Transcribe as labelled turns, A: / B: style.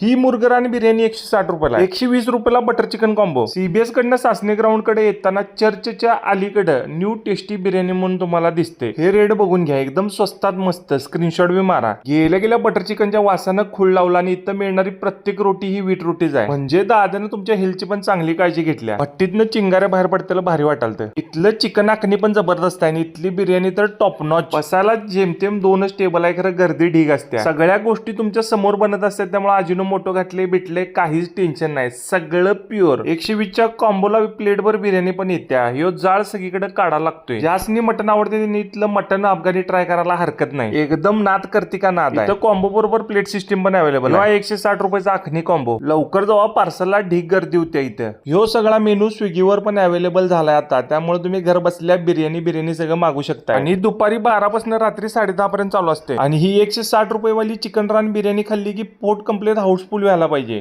A: ही मुरगराणी बिर्याणी एकशे साठ रुपयाला. एकशे वीस रुपयाला बटर चिकन कॉम्बो सीबीएस कडनं सासने ग्राउंडकडे येताना चर्चच्या अलीकडे न्यू टेस्टी बिर्याणी म्हणून तुम्हाला दिसते. हे रेट बघून घ्या एकदम स्वस्तात मस्त. स्क्रीनशॉट बी मारा. गेल्या गेल्या बटर चिकनच्या वासानं खूळ लावला आणि इथं मिळणारी प्रत्येक रोटी ही वीट रोटीच आहे. म्हणजे दादानं तुमच्या हेल्थची पण चांगली काळजी घेतल्या. भट्टीतनं चिंगाऱ्या बाहेर पडताना भारी वाटालतं. इथलं चिकन आखणी पण जबरदस्त आहे आणि इथली बिर्याणी तर टॉप नॉच बसायला जेमतेम दोनच टेबल आहे खरं गर्दी ढीग असते सगळ्या गोष्टी तुमच्यासमोर बनत असतात त्यामुळे अजिनो मोठो घातले बिटले काहीच टेन्शन नाही. सगळं प्युअर एकशे वीसच्या कॉम्बोला प्लेटभर बिर्याणी पण येत्या. ह्यो जाळ सगळीकडे काढा लागतोय. जास्नी मटन आवडते त्यांनी इथलं मटन अफगाणी ट्राय करायला हरकत नाही. एकदम नाद करते का नाद आहे? कॉम्बो बरोबर प्लेट सिस्टीम पण अवेलेबल आहे. एकशे साठ रुपयाचा आखणी कॉम्बो लवकर जावा पार्सलला ढीग गर्दी होते इथं. ह्यो सगळा मेनू स्विगीवर पण अवेलेबल झालाय आता. त्यामुळे तुम्ही घर बसल्या बिर्याणी बिर्याणी सगळं मागू शकता आणि दुपारी बारा पासून रात्री साडे दहा पर्यंत चालू असते. आणि ही एकशे साठ रुपये वाली चिकन रान बिर्याणी खाल्ली की पोट कंप्लीट हाऊसफुल व्हायला पाहिजे.